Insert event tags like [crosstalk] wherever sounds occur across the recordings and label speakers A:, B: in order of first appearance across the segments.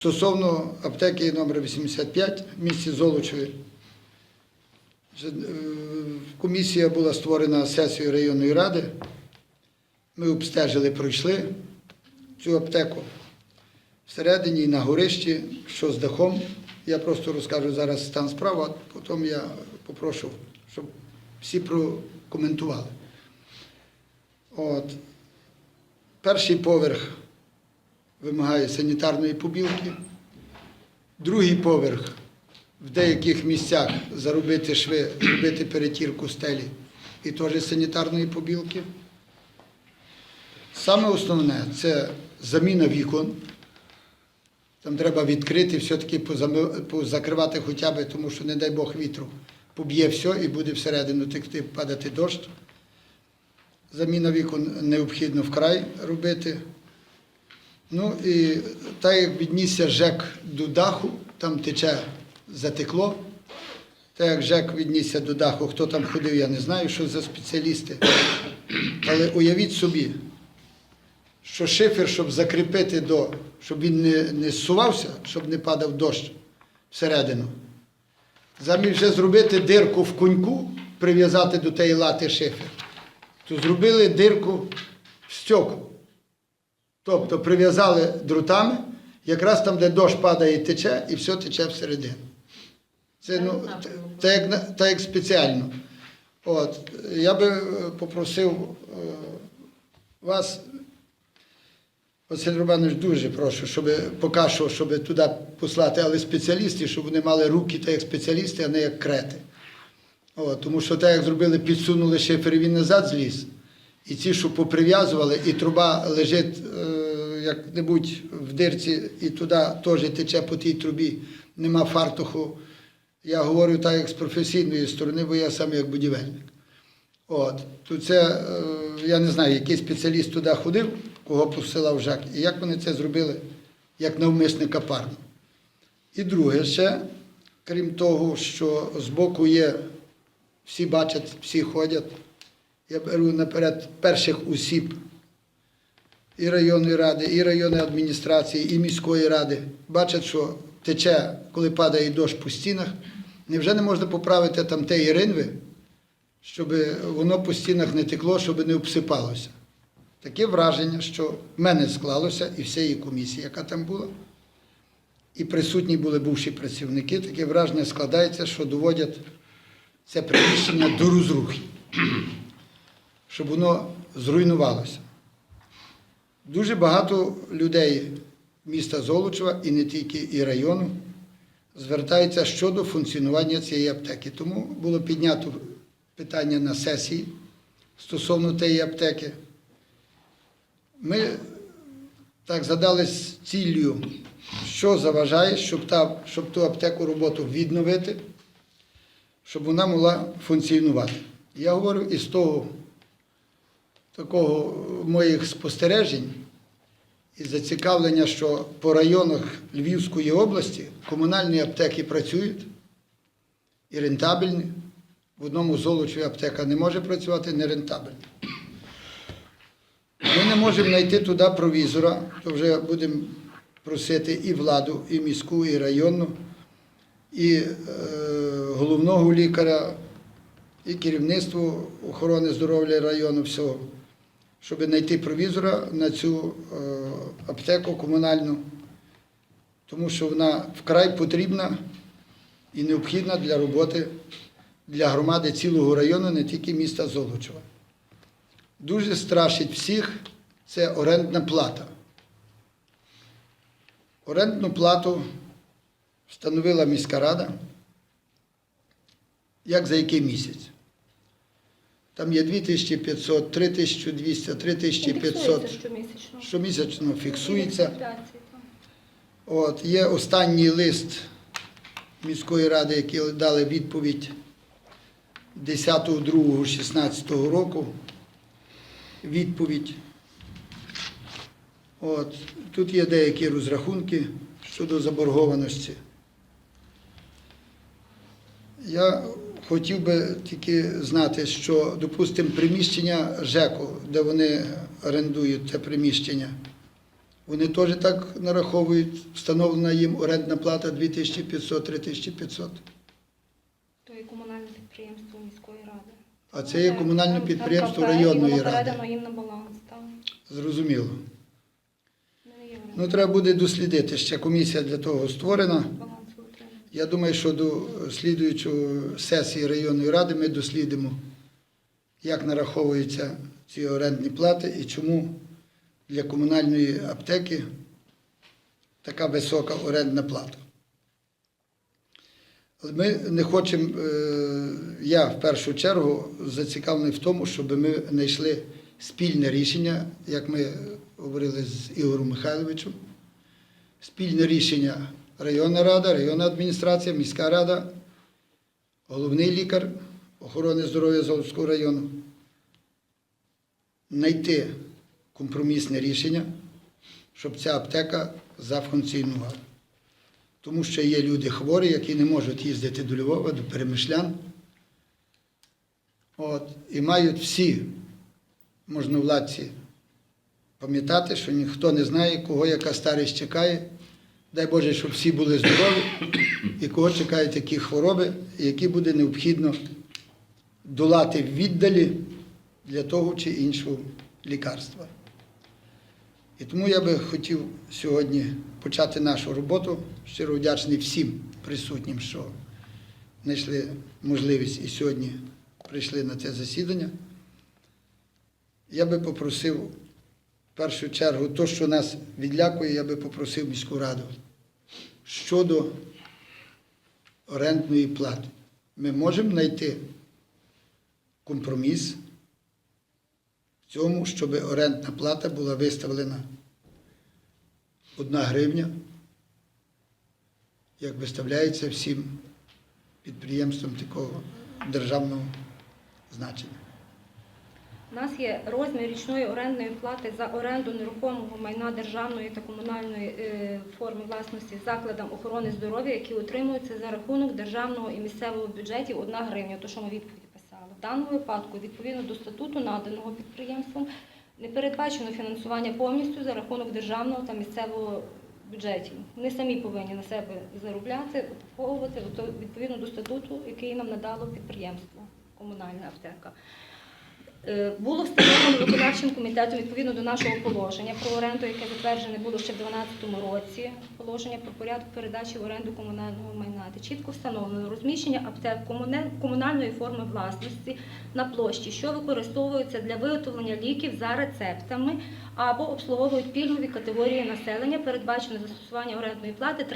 A: Стосовно аптеки номер 85 в місті Золочеві. Е, Комісія була створена сесією районної ради. Ми обстежили, пройшли цю аптеку. Всередині на горищі, що з дахом. Я просто розкажу зараз стан справи, а потім я попрошу, щоб всі прокоментували. От. Перший поверх вимагає санітарної побілки. Другий поверх в деяких місцях заробити шви, зробити перетірку стелі і теж санітарної побілки. Саме основне це заміна вікон. Там треба відкрити, все-таки позакривати хоча б, тому що, не дай Бог, вітру поб'є все і буде всередину текти, падати дощ. Заміна вікон необхідно вкрай робити. Ну і так як віднісся ЖЕК до даху, там тече затекло. Так як ЖЕК віднісся до даху, хто там ходив, я не знаю, що за спеціалісти. Але уявіть собі, що шифер, щоб закріпити до, щоб він не, не зсувався, щоб не падав дощ всередину. Замість вже зробити дирку в коньку, прив'язати до тієї лати шифер, то зробили дирку в стеку. Тобто прив'язали друтами, якраз там, де дощ падає і тече, і все тече всередину. Це ну, т- так як, так як спеціально. От, я би е, попросив е, вас, Василь Романович, дуже прошу, щоб поки що, щоб туди послати, але спеціалістів, щоб вони мали руки так як спеціалісти, а не як крети. От, тому що так як зробили, підсунули шифер, і він назад зліз. І ці, що поприв'язували, і труба лежить е, як-небудь в дирці, і туди теж тече по тій трубі, нема фартуху. Я говорю так, як з професійної сторони, бо я сам як будівельник. От, то це, е, я не знаю, який спеціаліст туди ходив, кого посилав ЖАК, і як вони це зробили, як навмисника парно. І друге ще, крім того, що збоку є, всі бачать, всі ходять. Я беру наперед перших осіб і районної ради, і районної адміністрації, і міської ради. Бачать, що тече, коли падає дощ по стінах. Невже не можна поправити там те ринви, щоб воно по стінах не текло, щоб не обсипалося? Таке враження, що в мене склалося і всієї комісії, яка там була. І присутні були бувші працівники, таке враження складається, що доводять це приміщення до розрухи [clears throat] щоб воно зруйнувалося. Дуже багато людей міста Золочева і не тільки і району звертаються щодо функціонування цієї аптеки. Тому було піднято питання на сесії стосовно тієї аптеки. Ми так задались ціллю, що заважає, щоб, та, щоб ту аптеку роботу відновити, щоб вона могла функціонувати. Я говорю із того такого моїх спостережень і зацікавлення, що по районах Львівської області комунальні аптеки працюють і рентабельні. В одному Золочеві аптека не може працювати нерентабельно. Ми не можемо знайти туди провізора, то вже будемо просити і владу, і міську, і районну, і е, головного лікаря, і керівництво охорони здоров'я району всього, щоб знайти провізора на цю е, аптеку комунальну, тому що вона вкрай потрібна і необхідна для роботи для громади цілого району, не тільки міста Золочева. Дуже страшить всіх це орендна плата. Орендну плату встановила міська рада. Як за який місяць? Там є 2500, 3200, 3500.
B: Фіксується щомісячно.
A: Щомісячно фіксується. От, є останній лист міської ради, який дали відповідь 10.02.16 року. Відповідь. От, тут є деякі розрахунки щодо заборгованості. Я хотів би тільки знати, що, допустимо, приміщення ЖЕКу, де вони орендують це приміщення, Вони теж так нараховують, встановлена їм орендна плата 2500-3500.
B: То є комунальне підприємство міської ради.
A: А це є комунальне підприємство районної ради.
B: їм на баланс. Там
A: Зрозуміло. Ну, треба буде дослідити. Ще комісія для того створена. Я думаю, що до слідуючої сесії районної ради ми дослідимо, як нараховуються ці орендні плати і чому для комунальної аптеки така висока орендна плата. Ми не хочемо, е, я в першу чергу зацікавлений в тому, щоб ми знайшли спільне рішення, як ми говорили з Ігорем Михайловичем, спільне рішення районна рада, районна адміністрація, міська рада, головний лікар охорони здоров'я Золотського району. Знайти компромісне рішення, щоб ця аптека зафункціонувала. Тому що є люди хворі, які не можуть їздити до Львова, до Перемишлян. От, і мають всі можновладці пам'ятати, що ніхто не знає, кого яка старість чекає. Дай Боже, щоб всі були здорові і кого чекають такі хвороби, які буде необхідно долати віддалі для того чи іншого лікарства. І тому я би хотів сьогодні почати нашу роботу. Щиро вдячний всім присутнім, що знайшли можливість і сьогодні прийшли на це засідання. Я би попросив першу чергу, то, що нас відлякує, я би попросив міську раду щодо орендної плати. Ми можемо знайти компроміс в цьому, щоб орендна плата була виставлена 1 гривня, як виставляється всім підприємствам такого державного значення.
B: У нас є розмір річної орендної плати за оренду нерухомого майна державної та комунальної е, форми власності закладам охорони здоров'я, які утримуються за рахунок державного і місцевого бюджетів 1 гривня, то що ми відповіді писали. В даному випадку, відповідно до статуту наданого підприємством, не передбачено фінансування повністю за рахунок державного та місцевого бюджетів. Вони самі повинні на себе заробляти, обслуговувати відповідно до статуту, який нам надало підприємство, комунальна аптека. Е, Було встановлено виконавчим комітетом відповідно до нашого положення про оренду, яке затверджене було ще в 2012 році. Положення про порядок передачі в оренду комунального майна. Де чітко встановлено розміщення аптек комунальної форми власності на площі, що використовуються для виготовлення ліків за рецептами або обслуговують пільгові категорії населення. Передбачено застосування орендної плати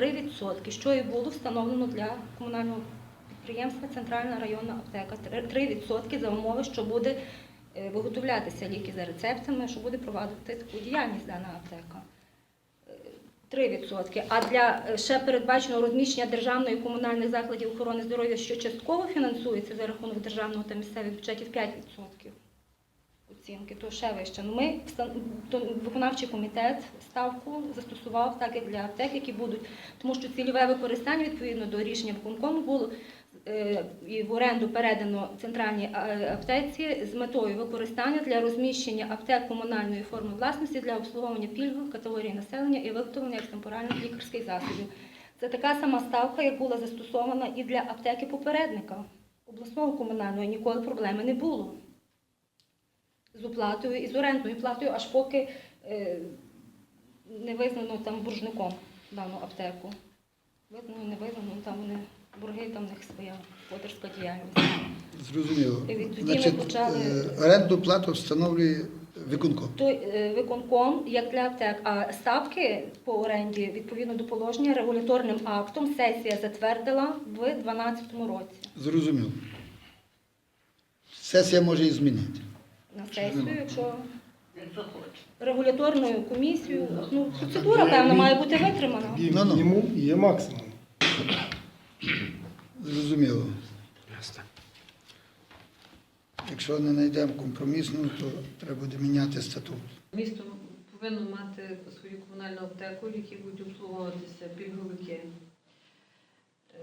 B: 3%, що і було встановлено для комунального підприємства Центральна районна аптека. 3% за умови, що буде виготовлятися ліки за рецептами, що буде провадити таку діяльність дана аптека. Е, 3%. А для е, ще передбачено розміщення державної і комунальних закладів охорони здоров'я, що частково фінансується за рахунок державного та місцевих бюджетів 5% оцінки, то ще вище. Ну, ми то виконавчий комітет ставку застосував так, як для аптек, які будуть, тому що цільове використання відповідно до рішення виконкому було е, і в оренду передано центральній е, аптеці з метою використання для розміщення аптек комунальної форми власності для обслуговування пільгових категорій населення і виготовлення екстемпоральних лікарських засобів. Це така сама ставка, як була застосована і для аптеки попередника обласного комунального. Ніколи проблеми не було з оплатою і з орендною платою, аж поки е, не визнано там боржником дану аптеку. Визнано, не визнано, там вони борги, там в них своя господарська діяльність.
A: Зрозуміло.
B: І відтоді ми почали-
A: е, орендну плату встановлює виконком.
B: Той е, виконком, як для аптек, а ставки по оренді відповідно до положення регуляторним актом сесія затвердила в 2012 році.
A: Зрозуміло. Сесія може і змінити.
B: На сесію, якщо регуляторною комісією, ну процедура певна має бути витримана.
C: Є
A: Ну-ну.
C: мінімум і є максимум.
A: Зрозуміло. Якщо не знайдемо компромісну, то треба буде міняти статут.
D: Місто повинно мати свою комунальну аптеку, в якій будуть обслуговуватися пільговики.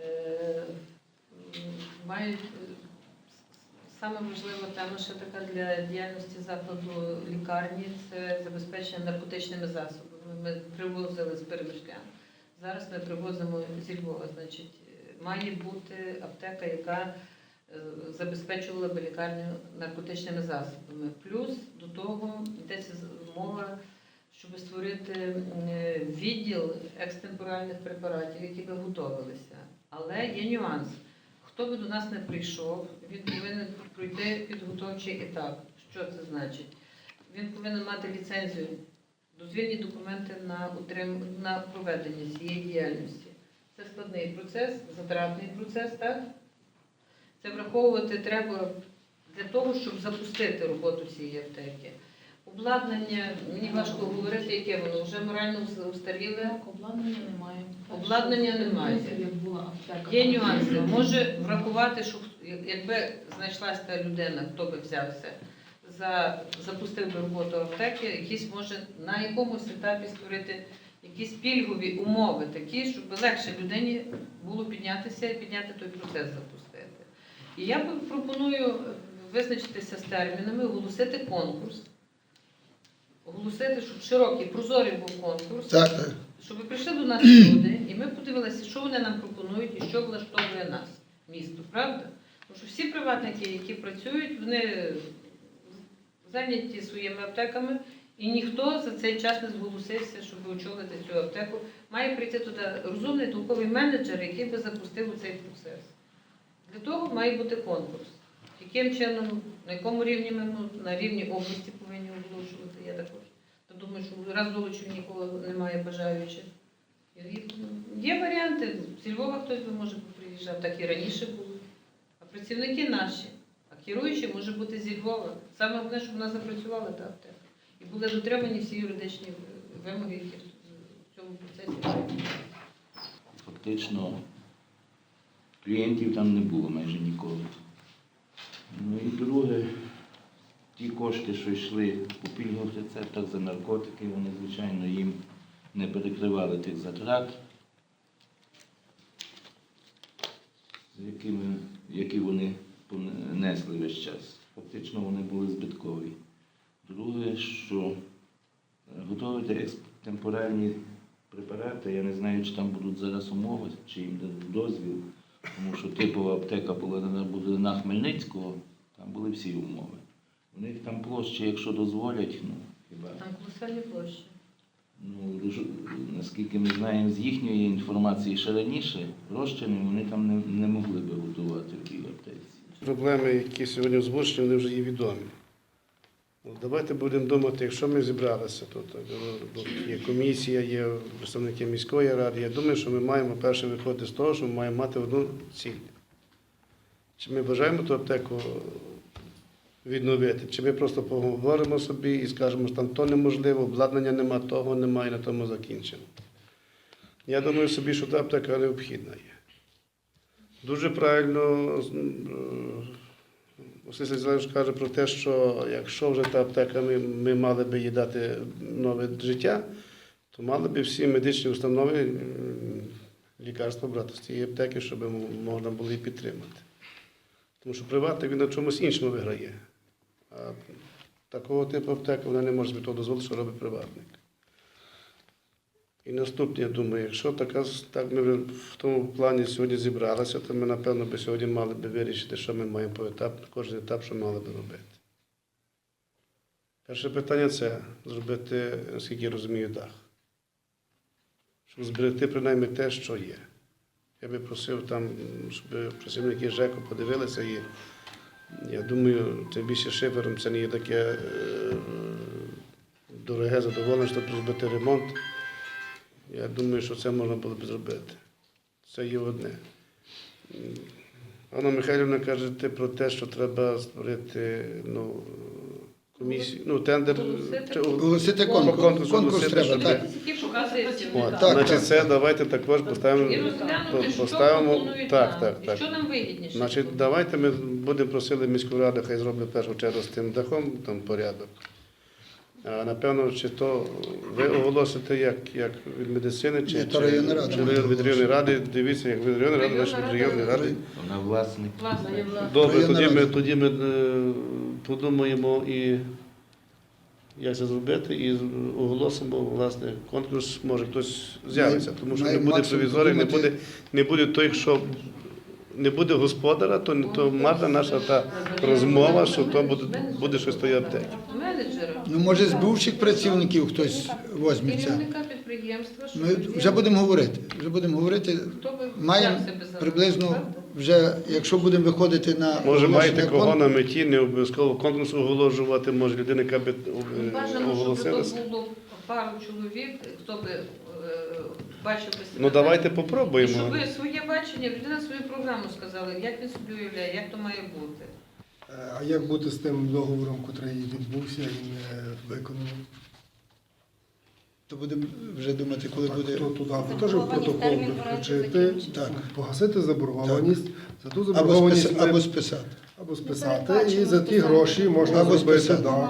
D: Е, Мають е, саме важлива тема, ще така для діяльності закладу лікарні це забезпечення наркотичними засобами. Ми привозили з перемишлян. Зараз ми привозимо зі Львова. Значить, має бути аптека, яка е, забезпечувала би лікарню наркотичними засобами. Плюс до того йдеться мова, щоб створити е, відділ екстемпоральних препаратів, які би готовилися. Але є нюанс. Хто би до нас не прийшов, він повинен пройти підготовчий етап. Що це значить? Він повинен мати ліцензію, дозвільні документи на, утрим... на проведення цієї діяльності. Це складний процес, затратний процес, так? Це враховувати треба для того, щоб запустити роботу цієї аптеки. Обладнання, мені важко говорити, яке воно вже морально устаріле.
C: Обладнання немає.
D: Обладнання немає. Є нюанси. Може врахувати, що якби знайшлася та людина, хто би взявся за запустив би роботу аптеки, якісь може на якомусь етапі створити якісь пільгові умови, такі, щоб легше людині було піднятися і підняти той процес запустити. І я пропоную визначитися з термінами, оголосити конкурс, оголосити, щоб широкий, прозорий був конкурс
A: Так, так.
D: щоб прийшли до нас люди, і ми подивилися, що вони нам пропонують і що влаштовує нас, місто, правда? Тому що всі приватники, які працюють, вони зайняті своїми аптеками, і ніхто за цей час не зголосився, щоб очолити цю аптеку. Має прийти туди розумний толковий менеджер, який би запустив цей процес. Для того має бути конкурс. Яким чином, на якому рівні ми ну, на рівні області повинні оголошувати, я також. Та думаю, що раз золочів нікого немає бажаючих. Є варіанти. Зі Львова хтось би може приїжджав, так і раніше було. А працівники наші, а керуючі може бути зі Львова. Саме головне, щоб вона запрацювала та аптека. І були дотримані всі юридичні вимоги, які в цьому процесі.
E: Фактично клієнтів там не було майже ніколи. Ну і друге, ті кошти, що йшли у пільгових рецептах за наркотики, вони, звичайно, їм не перекривали тих затрат, які вони понесли весь час. Фактично вони були збиткові. Друге, що е, готувати екстемпоральні препарати, я не знаю, чи там будуть зараз умови, чи їм дадуть дозвіл, тому що типова аптека була на Хмельницького, там були всі умови. У них там площі, якщо дозволять, ну хіба.
D: Там колосальні площі.
E: Ну, наскільки ми знаємо з їхньої інформації ще раніше, розчини вони там не, не могли би готувати в тій аптеці.
F: Проблеми, які сьогодні озвучені, вони вже є відомі. Ну, Давайте будемо думати, якщо ми зібралися тут, е, є комісія, є представники міської ради. Я думаю, що ми маємо перше виходити з того, що ми маємо мати одну ціль. Чи ми бажаємо ту аптеку відновити, чи ми просто поговоримо собі і скажемо, що там то неможливо, обладнання нема, того немає, і на тому закінчимо. Я думаю собі, що та аптека необхідна є. Дуже правильно е, Василь Зеленський каже про те, що якщо вже та аптека, ми, ми мали би їй дати нове життя, то мали би всі медичні установи лікарства брати з цієї аптеки, щоб можна було її підтримати. Тому що приватник він на чомусь іншому виграє. А такого типу аптека вона не може собі того дозволити, що робить приватник. І наступне, я думаю, якщо така, так ми в тому плані сьогодні зібралися, то ми, напевно, би сьогодні мали би вирішити, що ми маємо по етап, кожен етап, що мали би робити. Перше питання це зробити, наскільки я розумію, дах. Щоб зберегти принаймні те, що є. Я би просив там, щоб працівники ЖЕКу подивилися і я думаю, тим більше шифером це не є таке е, дороге задоволення, щоб зробити ремонт. Я думаю, що це можна було б зробити. Це є одне. Анна Михайлівна каже про те, що треба створити ну, комісію, ну, тендер.
D: Оголосити.
F: чи-
A: Оголосити
F: По
A: конкурс.
F: конкурсу
A: Конкурс треба,
F: щоб-
A: так.
F: От,
A: Так,
F: значить,
A: так.
F: це давайте також поставимо.
D: Розглянути, що
F: поставимо
D: пропонують
F: так,
D: нам,
F: так,
D: і
F: так.
D: що нам вигідніше.
F: Значить, давайте ми будемо просили міську раду, хай зроблять в першу чергу з тим дахом там порядок. А напевно, чи то ви оголосите як, як від медицини, чи,
A: Ні, то
F: чи-
A: районна рада
F: чи від районної ради. Дивіться, як від районної ради, значить від районної ради.
E: Вона власник.
D: Власне,
F: Добре,
A: Районна
F: тоді ми,
A: рада.
F: тоді ми е, подумаємо і як це зробити, і оголосимо власне конкурс, може хтось з'явиться, тому що не буде провізорів, не буде, не буде той, що не буде господара, то, не- то марна наша та розмова, що то буде, буде щось тої аптеки.
D: Менеджера,
A: Ну, може, з бувших працівників хтось возьметься.
D: керівника підприємства, що
A: Ми вже будемо говорити. Вже будемо говорити.
D: Хто би
A: Маємо
D: взявся би за
A: приблизно вже, якщо будемо виходити на
F: Може,
A: оголошення
F: маєте кого
A: кон-
F: на меті, не обов'язково конкурс оголошувати, може людина, яка би
D: Ну, Бажано, щоб
F: оголосилася.
D: було пару чоловік, хто би е, бачив би себе.
F: Ну давайте
D: І
F: попробуємо.
D: щоб ви своє бачення, людина свою програму сказала, як він собі уявляє, як то має бути.
G: Е, А як бути з тим договором, який відбувся і не виконаний?
A: то будемо вже думати, коли
G: Так,
A: буде.
G: хто туди аби теж в протокол включити.
A: Так.
G: погасити заборгованість, за ту заборгованість
A: або списати.
G: Або списати, і за ті гроші можна
A: Або
G: зробити,
A: списати.
G: да,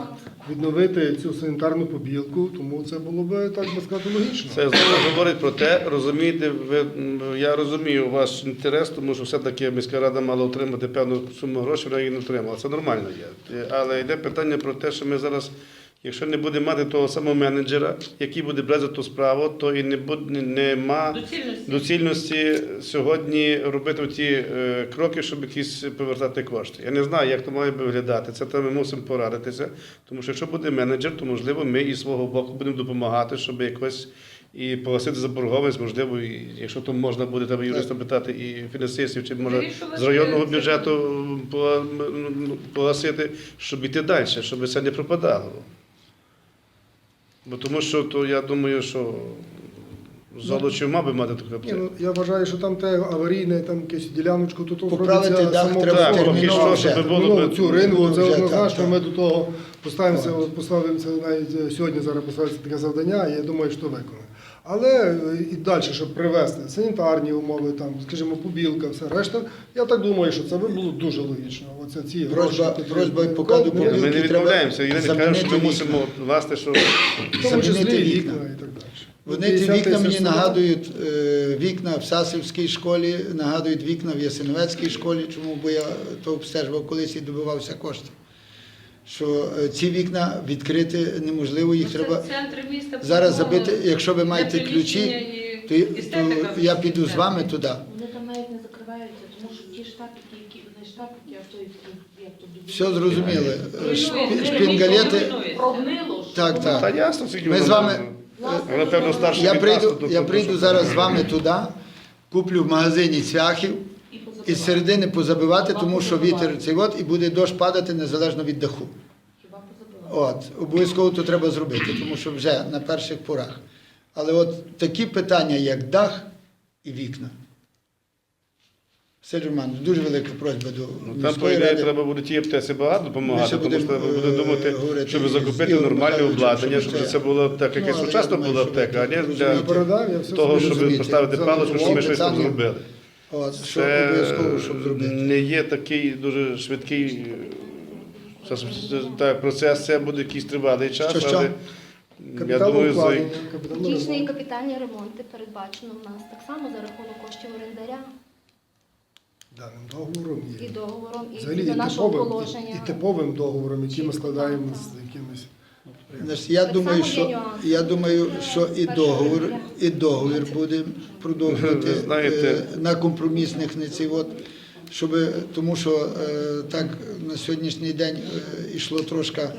G: відновити цю санітарну побілку, тому це було би, так би сказати, логічно.
F: Це знову говорить про те, розумієте, ви, м, я розумію ваш інтерес, тому що все-таки міська рада мала отримати певну суму грошей, вона її не отримала. Це нормально є. Е, Але йде питання про те, що ми зараз, якщо не будемо мати того самого менеджера, який буде брати ту справу, то і не буде нема
D: Доцільності.
F: доцільності сьогодні робити ті е, кроки, щоб якісь повертати кошти. Я не знаю, як то має виглядати. Це то ми мусимо порадитися. Тому що якщо буде менеджер, то можливо ми із свого боку будемо допомагати, щоб якось і погасити заборгованість, можливо, і, якщо то можна буде тебе юриста питати, і фінансистів, чи може з районного бюджету погасити, щоб іти далі, щоб це не пропадало. Бо тому що то я думаю, що залучив мав би мати таке
G: Ні, ну, я вважаю, що там те аварійне, там якусь діляночку, то то
A: Поправити дах
G: само
A: треба
F: Так,
A: терміново
F: що,
A: вже.
F: було
G: Ну, цю ринку, це
A: Вже,
G: однозначно,
A: так,
G: ми до того поставимося, поставимося навіть е, сьогодні зараз поставиться таке завдання, і я думаю, що виконано. Але е, і далі, щоб привести санітарні умови, там, скажімо, побілка, все решта, я так думаю, що це би було дуже логічно. Оце ці
A: Просьба-
G: гроші, які
A: просьба і
G: ми
A: покладу
F: ну, Ми не
A: Помилки треба
F: відмовляємося. Я не кажу, що ми
A: замінити
F: мусимо власне, що
G: в тому числі
A: замінити
G: і
A: вікна.
G: вікна і так далі.
A: Вони ті
G: 50
A: вікна мені
G: тисяч
A: нагадують е, вікна в Сасівській школі, нагадують вікна в Ясиновецькій школі, чому бо я то обстежував колись і добивався коштів. Що е, ці вікна відкрити неможливо, їх
D: Ну, це
A: треба
D: міста
A: зараз забити. Якщо ви маєте ключі,
D: і
A: то, то я піду з вами туди.
C: Вони там навіть не закриваються, тому що ті штапики, які не штапики, а той, як то
A: Все зрозуміли.
D: Руйнується,
A: Шпінгалети.
C: прогнило. ж.
A: Так,
F: та
A: так.
F: ясно, скільки
A: Ми з вами-
F: можна.
C: Власне,
F: Але, певно,
C: воно-
F: старший
A: Я прийду,
F: то- то-
A: я прийду зараз з вами туди, куплю в магазині цвяхів.
C: І
A: І з середини позабивати, тому що вітер цей от і буде дощ падати незалежно від даху. От, обов'язково то треба зробити, тому що вже на перших порах. Але от такі питання, як дах і вікна. Василь Романович, дуже велика просьба до
F: Ну, Там, по ідеї, треба буде ті аптеці багато допомагати, тому що треба буде
A: е,
F: думати,
A: говорити
F: щоб закупити нормальне обладнання,
A: щоб
F: щоб
A: це-
F: це було так, як
A: Ну,
F: і
A: але
F: сучасно була аптека, а не для
G: все
F: того, щоб поставити паличку, щоб ми щось там зробили.
A: От, що
F: Це
A: обов'язково, щоб зробити.
F: не є такий дуже швидкий це- процес, це буде якийсь тривалий час,
A: Що, що?
F: але я думаю, за
B: і капітальні ремонти передбачено в нас так само за рахунок коштів орендаря
G: даним договором
B: і
G: є.
B: договором, і
G: Взагалі
B: до
G: і
B: нашого
G: типовим,
B: положення.
G: і, і типовим договором, який ми
B: Чітко,
G: складаємо
B: так,
G: з
B: так.
G: якимись.
A: Значить, Я думаю, що я думаю, що і договір, і договір буде продовжувати
F: знаєте-
A: е, на компромісних от, щоб, тому що е, так на сьогоднішній день йшло трошки е,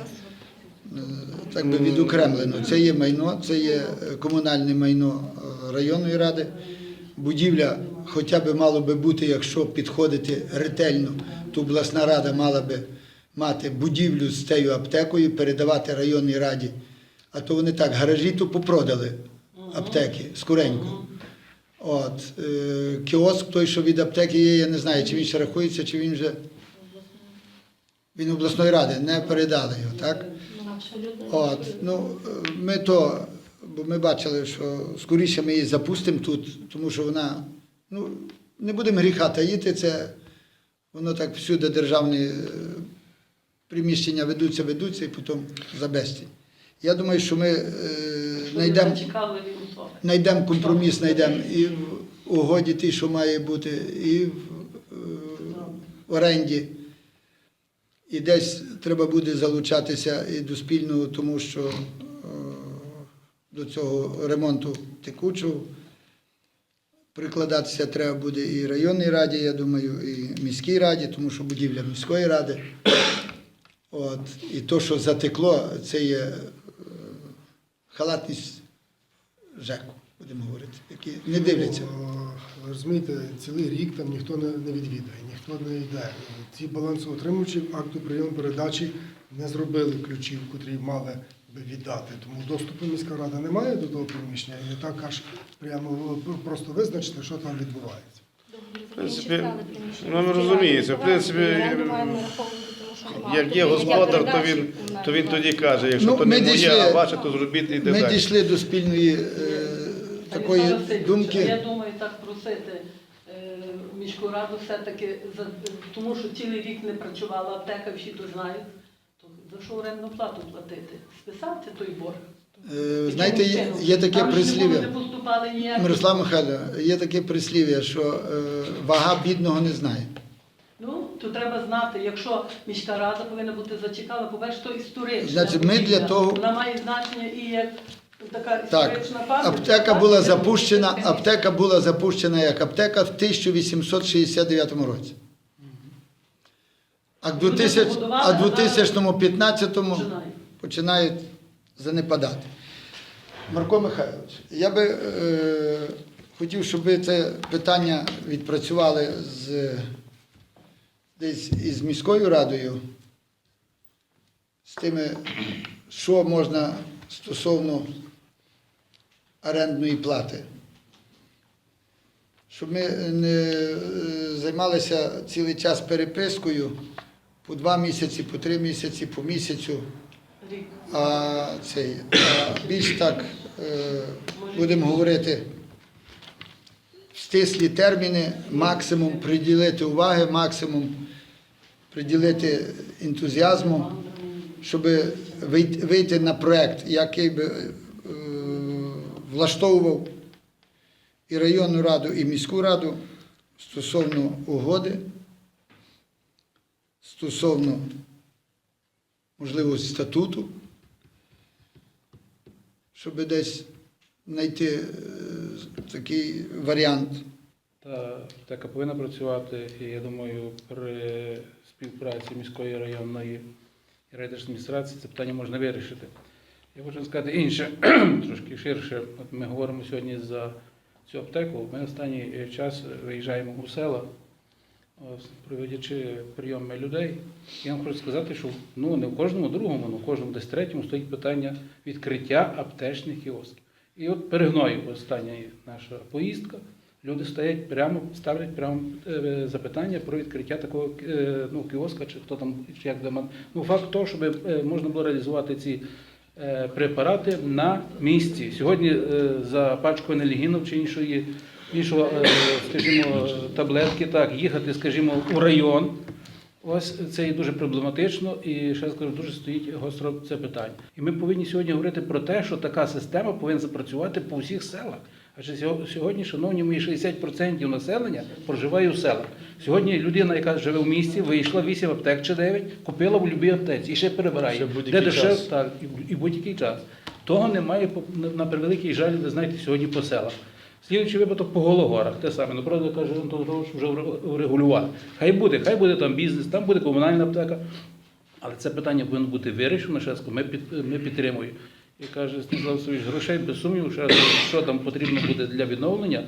A: так би відокремлено. Це є майно, це є комунальне майно районної ради. Будівля хоча б мало би бути, якщо підходити ретельно, то обласна рада мала би мати будівлю з цією аптекою, передавати районній раді. А то вони так, гаражі то попродали аптеки скоренько. От, е, кіоск той, що від аптеки є, я не знаю, чи він ще рахується, чи він вже. Він обласної ради, не передали його, так? От, ну, ми то, бо ми бачили, що скоріше ми її запустимо тут, тому що вона, ну, не будемо гріха таїти, це воно так всюди державні е, приміщення ведуться, ведуться і потім за безцінь. Я думаю, що ми е, знайдемо компроміс, знайдемо і в угоді ті, що має бути, і в е, оренді. І десь треба буде залучатися і до спільного, тому що е, до цього ремонту текучого прикладатися треба буде і районній раді, я думаю, і міській раді, тому що будівля міської ради. От. І то, що затекло, це є е, халатність ЖЕКу, будемо говорити, які не дивляться.
G: Ви розумієте, цілий рік там ніхто не, не відвідає, ніхто не йде. Ці балансоутримувачі акту прийому передачі не зробили ключів, котрі мали би віддати. Тому доступу міська рада не має до того приміщення і не так аж прямо просто визначити, що там відбувається.
B: В
F: принципі, ну, розуміється, в принципі, Як є господар, то він, то він тоді каже, якщо
A: Ну,
F: то не моє,
A: дійшли-
F: а ваше, то зробіть і так
A: Ми
F: далі.
A: дійшли до спільної е, такої
H: Станіслав Васильович,
A: думки.
H: Я думаю, так просити е, міську раду все-таки, за- тому що цілий рік не працювала аптека, всі то знають. То за що орендну плату платити? Списати той борг.
A: Е, Знаєте, є, є таке
H: Там ж ніколи
A: прислів'я.
H: не поступали ніякі.
A: Мирослав Михайло, є таке прислів'я, що е, вага бідного не знає.
H: То треба знати, якщо міська рада повинна бути зацікавлена, по-перше, то історична.
A: Значить, ми для того-
H: Вона має значення і як така
A: Так,
H: історична пам'ять.
A: аптека була запущена, аптека була запущена як аптека в 1869 році. А в 2000 а в 2015
H: Починає.
A: починають занепадати. Марко Михайлович, я би е, хотів, щоб ви це питання відпрацювали з, десь із міською радою, з тими, що можна стосовно орендної плати. Щоб ми не е, займалися цілий час перепискою по два місяці, по три місяці, по місяцю. А цей а більш так е, будемо говорити в стислі терміни, максимум приділити уваги, максимум приділити ентузіазму, щоб вийти на проект, який би е, влаштовував і районну раду, і міську раду стосовно угоди, стосовно можливо, статуту, щоб десь знайти е, такий варіант.
I: Та аптека повинна працювати, і я думаю, при співпраці міської районної і райдержадміністрації це питання можна вирішити. Я хочу сказати інше, [clears throat] трошки ширше. От ми говоримо сьогодні за цю аптеку. Ми останній час виїжджаємо у села, ось, проводячи прийоми людей. Я вам хочу сказати, що ну, не в кожному другому, але в кожному десь третьому стоїть питання відкриття аптечних кіосків. І от перегною остання наша поїздка. Люди стоять прямо, ставлять прямо е, запитання про відкриття такого е, ну, кіоска, чи хто там, чи як де Ну, факт того, щоб е, можна було реалізувати ці препарати на місці. Сьогодні за пачкою нелігінов чи іншої, іншого, скажімо, таблетки, так, їхати, скажімо, у район. Ось це є дуже проблематично і ще раз кажу, дуже стоїть гостро це питання. І ми повинні сьогодні говорити про те, що така система повинна запрацювати по всіх селах. Сьогодні, шановні мої, 60% населення проживає у селах. Сьогодні людина, яка живе в місті, вийшла 8 аптек чи 9, купила в будь-якій аптеці і ще перебирає.
F: Ще
I: Де дешев, так, і будь-який час. Того немає на- превеликий жаль, ви знаєте, сьогодні по селах. Слідуючий випадок по Гологорах, те саме. Ну, правда, каже Антон вже вре- врегулював. Хай буде, хай буде там бізнес, там буде комунальна аптека. Але це питання повинно бути вирішено. Ще ми підтримуємо. І каже Станіслав Васильович, грошей без сумніву, що там потрібно буде для відновлення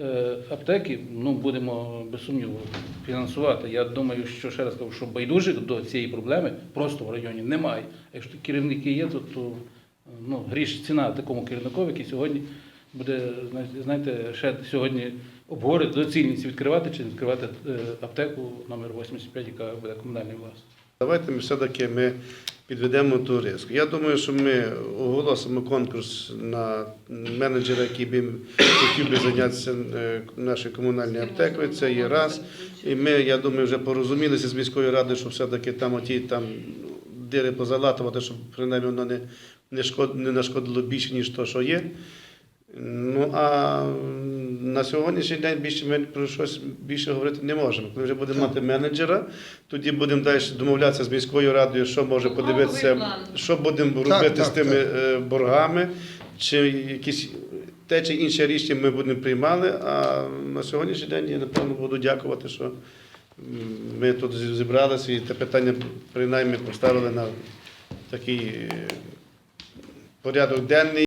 I: е, аптеки, ну будемо без сумніву фінансувати. Я думаю, що ще раз кажу, що байдужих до цієї проблеми просто в районі немає. Якщо керівники є, то, то ну, гріш ціна такому керівникові, який сьогодні буде, знаєте- ще сьогодні обговорить доцільність відкривати чи не відкривати е, аптеку номер 85, яка буде комунальною власністю.
F: Давайте ми все-таки ми підведемо ту риску. Я думаю, що ми оголосимо конкурс на менеджера, який би хотів би зайнятися е, нашою комунальною аптекою. Це є раз. І ми, я думаю, вже порозумілися з міською радою, що все-таки там оті там дири позалатувати, щоб принаймні воно не, не, шкод, не нашкодило більше, ніж то, що є. Ну а на сьогоднішній день більше ми про щось більше говорити не можемо. Коли вже будемо мати менеджера, тоді будемо далі домовлятися з міською радою, що може подивитися, що будемо робити
A: так,
F: з тими
A: так.
F: е, боргами, чи якісь те чи інше рішення ми будемо приймали. А на сьогоднішній день я напевно буду дякувати, що ми тут зібралися і те питання принаймні поставили на такий е, порядок денний.